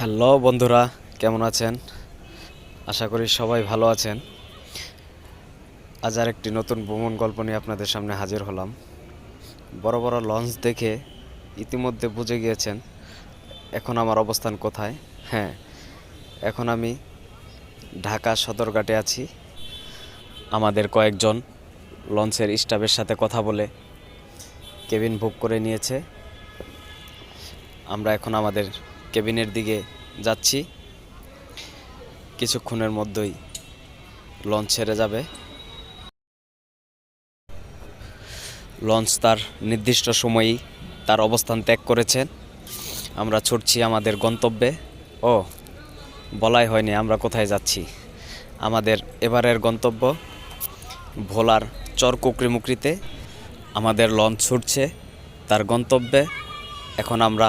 Hello বন্ধুরা, কেমন আছেন? আশা করি সবাই ভালো আছেন। আজ আর একটি নতুন ভ্রমণ গল্প নিয়ে আপনাদের সামনে হাজির হলাম। বড় বড় লঞ্চ দেখে ইতিমধ্যে বুঝে গিয়েছেন এখন আমার অবস্থান কোথায়। হ্যাঁ এখন আমি ঢাকা সদরঘাটে আছি। আমাদের কয়েকজন লঞ্চের স্টাফের সাথে কথা বলে কেবিন বুক করে নিয়েছে। আমরা এখন আমাদের কেবিনের দিকে যাচ্ছি। কিছুক্ষণের মধ্যেই লঞ্চ ছেড়ে যাবে। লঞ্চ তার নির্দিষ্ট সময়েই তার অবস্থান ত্যাগ করেছেন আমরা ছুটছি আমাদের গন্তব্যে। ও, বলাই হয়নি আমরা কোথায় যাচ্ছি। আমাদের এবারের গন্তব্য ভোলার চর কুকরিমুকরিতে আমাদের লঞ্চ ছুটছে তার গন্তব্যে। এখন আমরা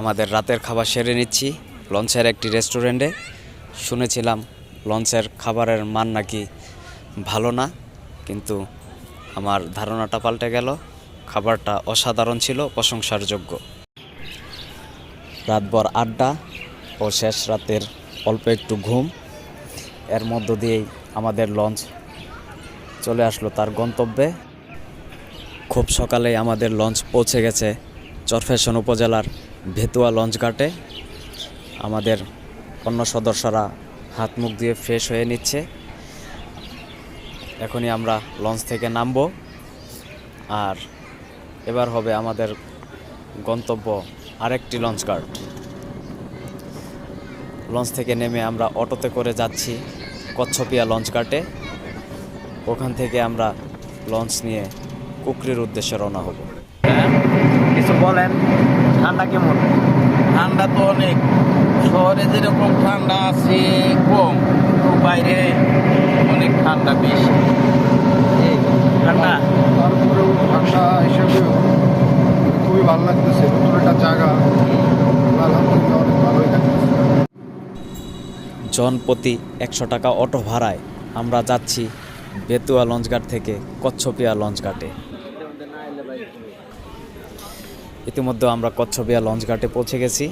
আমাদের রাতের খাবার সেরে নিচ্ছি। লঞ্চের একটি রেস্টুরেন্টে। শুনেছিলাম লঞ্চের খাবারের মান নাকি ভালো না, কিন্তু আমার ধারণাটা পাল্টে গেল। খাবারটা অসাধারণ ছিল প্রশংসার যোগ্য রাতভর আড্ডা ও শেষ রাতের অল্প একটু ঘুম। এর মধ্য দিয়েই আমাদের লঞ্চ চলে আসলো তার গন্তব্যে। খুব সকালেই আমাদের লঞ্চ পৌঁছে গেছে চরফ্যাশন উপজেলার ভেতুয়া লঞ্চ ঘাটে। আমাদের অন্য সদস্যরা হাত মুখ দিয়ে ফ্রেশ হয়ে নিচ্ছে। এখনই আমরা লঞ্চ থেকে নামবো। আর এবার হবে আমাদের গন্তব্য আরেকটি লঞ্চ ঘাট। লঞ্চ থেকে নেমে আমরা অটোতে করে যাচ্ছি কচ্ছপিয়া লঞ্চ ঘাটে। ওখান থেকে আমরা লঞ্চ নিয়ে কুকরির উদ্দেশ্যে রওনা হব। কিছু বলেন। ঠান্ডা কেমন? ঠান্ডা তো অনেক। শহরে যেরকম ঠান্ডা আছে কম কিন্তু বাইরে অনেক ঠান্ডা বেশি। ঠান্ডা? তারপরেও ঠান্ডা হিসেবেও খুবই ভালো লাগতেছে। নতুন একটা জায়গা। আলহামদুলিল্লাহ অনেক ভালোই লাগতেছে। জন একশো টাকা অটো ভাড়ায় আমরা যাচ্ছি বেতুয়া লঞ্চঘাট থেকে কচ্ছপিয়া লঞ্চঘাটে। ইতিমধ্যে আমরা কচ্ছপিয়া লঞ্চঘাটে পৌঁছে গেছি।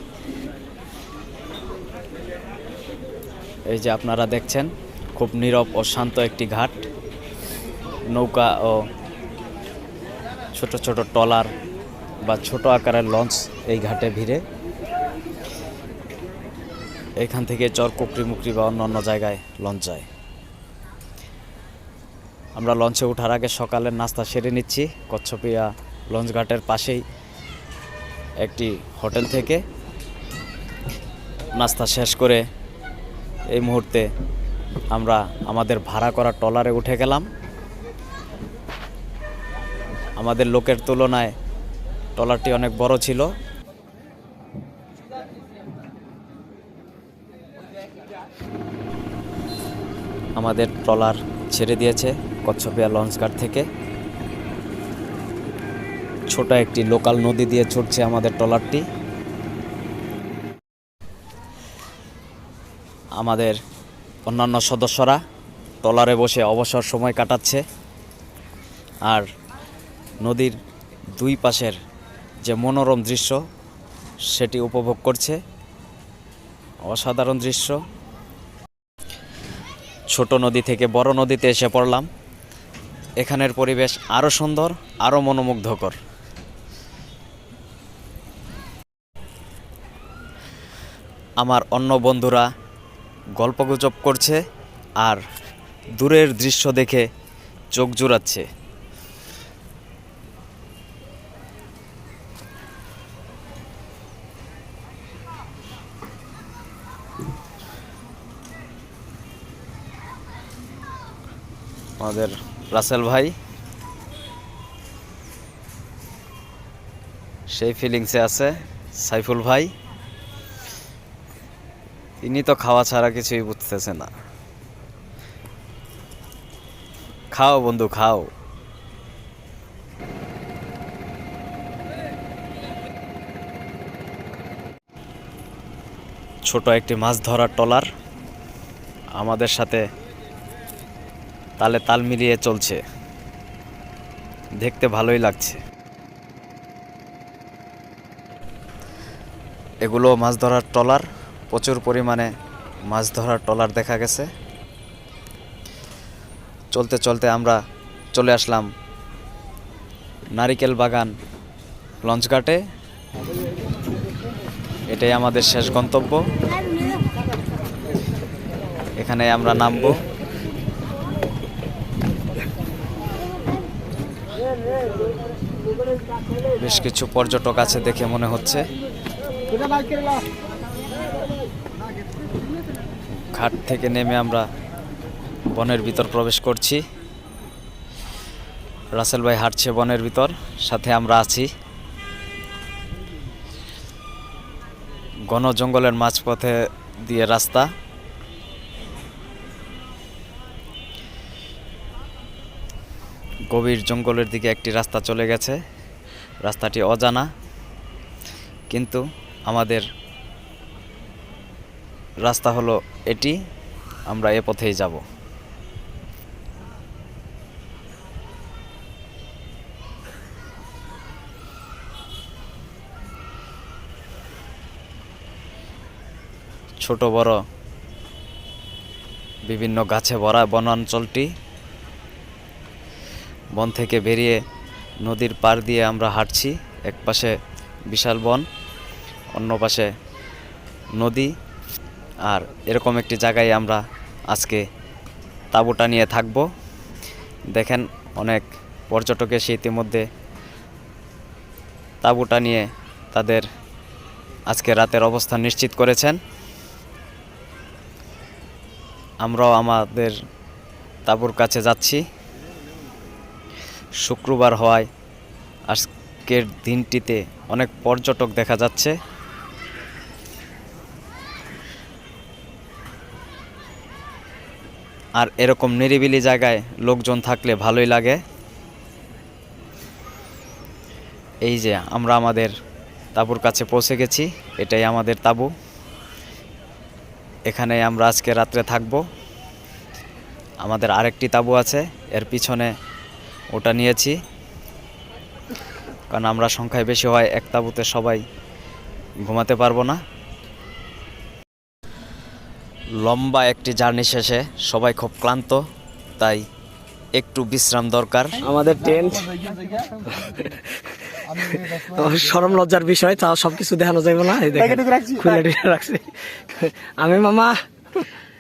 এই যে আপনারা দেখছেন, খুব নীরব ও শান্ত একটি ঘাট। নৌকা ও ছোট ছোট ট্রলার বা ছোট আকারের লঞ্চ এই ঘাটে ভিড়ে। এখান থেকে চর, কুকরি মুকরি বা অন্য অন্য জায়গায় লঞ্চ যায়। আমরা লঞ্চে ওঠার আগে সকালের নাস্তা সেরে নিচ্ছি। কচ্ছপিয়া লঞ্চ ঘাটের পাশেই একটি হোটেল থেকে নাস্তা শেষ করে এই মুহূর্তে আমরা আমাদের ভাড়া করা ট্রলারে উঠে গেলাম। আমাদের লোকের তুলনায় ট্রলারটি অনেক বড় ছিল। আমাদের ট্রলার ছেড়ে দিয়েছে কচ্ছপিয়া লঞ্চ ঘাট থেকে। ছোট একটি লোকাল নদী দিয়ে ছুটছে আমাদের ট্রলারটি। আমাদের অন্যান্য সদস্যরা ট্রলারে বসে অবসর সময় কাটাচ্ছে আর নদীর দুই পাশের যে মনোরম দৃশ্য সেটি উপভোগ করছে। অসাধারণ দৃশ্য। ছোট নদী থেকে বড় নদীতে এসে পড়লাম। এখানের পরিবেশ আরও সুন্দর আরও মনোমুগ্ধকর। আমার অন্য বন্ধুরা গল্পগুজব করছে আর দূরের দৃশ্য দেখে চোখ জুড়াচ্ছে। আমাদের রাসেল ভাই, সেই ফিলিংসে আছে সাইফুল ভাই। তিনি তো খাওয়া ছাড়া কিছুই বুঝতেছে না। খাও বন্ধু, খাও। ছোট একটি মাছ ধরার ট্রলার আমাদের সাথে তালে তাল মিলিয়ে চলছে। দেখতে ভালোই লাগছে। এগুলো মাছ ধরার ট্রলার। প্রচুর পরিমাণে মাছ ধরার ট্রলার দেখা গেছে। চলতে চলতে আমরা চলে আসলাম নারিকেল বাগান লঞ্চঘাটে এটাই আমাদের শেষ গন্তব্য। এখানে আমরা নামবো। বেশ কিছু পর্যটক আছে দেখে মনে হচ্ছে। ঘাট থেকে নেমে আমরা বনের ভিতর প্রবেশ করছি। রাসেল ভাই হাঁটছে বনের ভিতর, সাথে আমরা আছি। ঘন জঙ্গলের মাঝপথে দিয়ে রাস্তা। গভীর জঙ্গলের দিকে একটি রাস্তা চলে গেছে। রাস্তাটি অজানা, কিন্তু আমাদের রাস্তা হলো এটি, আমরা এ পথেই যাব। ছোট, বড় বিভিন্ন গাছে ভরা বনাঞ্চলটি বন থেকে বেরিয়ে নদীর পাড় দিয়ে আমরা হাঁটছি। এক পাশে বিশাল বন, অন্য পাশে নদী। আর এরকম একটি জায়গায় আমরা আজকে তাঁবুটা নিয়ে থাকব। দেখেন অনেক পর্যটক এসে ইতিমধ্যে তাঁবুটা নিয়ে তাদের আজকে রাতের অবস্থান নিশ্চিত করেছেন। আমরাও আমাদের তাঁবুর কাছে যাচ্ছি। শুক্রবার হওয়ায় আজকের দিনটিতে অনেক পর্যটক দেখা যাচ্ছে। আর এরকম নিরিবিলি জায়গায় লোকজন থাকলে ভালোই লাগে। এই যে আমরা আমাদের তাঁবুর কাছে পৌঁছে গেছি, এটাই আমাদের তাঁবু। এখানে আমরা আজকে রাত্রে থাকব। আমাদের আরেকটি তাঁবু আছে, এর পিছনে ওটা নিয়েছি। কারণ আমরা সংখ্যায় বেশি হয়, এক তাঁবুতে সবাই ঘুমাতে পারব না। লম্বা একটি জার্নি শেষে সবাই খুব ক্লান্ত তাই একটু বিশ্রাম দরকার। আমাদের টেন্ট সরম লজ্জার বিষয় তাও সবকিছু দেখানো যাবে না। এই দেখেন খুলে টুলে রাখছি। আমি মামা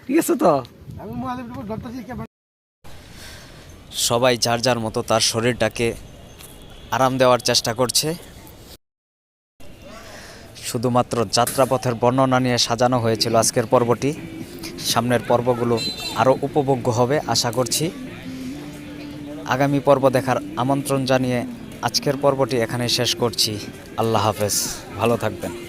ঠিক আছে তো? সবাই যার যার মতো তার শরীরটাকে আরাম দেওয়ার চেষ্টা করছে। শুধুমাত্র যাত্রাপথের বর্ণনা নিয়ে সাজানো হয়েছিল আজকের পর্বটি। সামনের পর্বগুলো আরও উপভোগ্য হবে, আশা করছি। আগামী পর্ব দেখার আমন্ত্রণ জানিয়ে আজকের পর্বটি এখানে শেষ করছি। আল্লাহ হাফেজ। ভালো থাকবেন।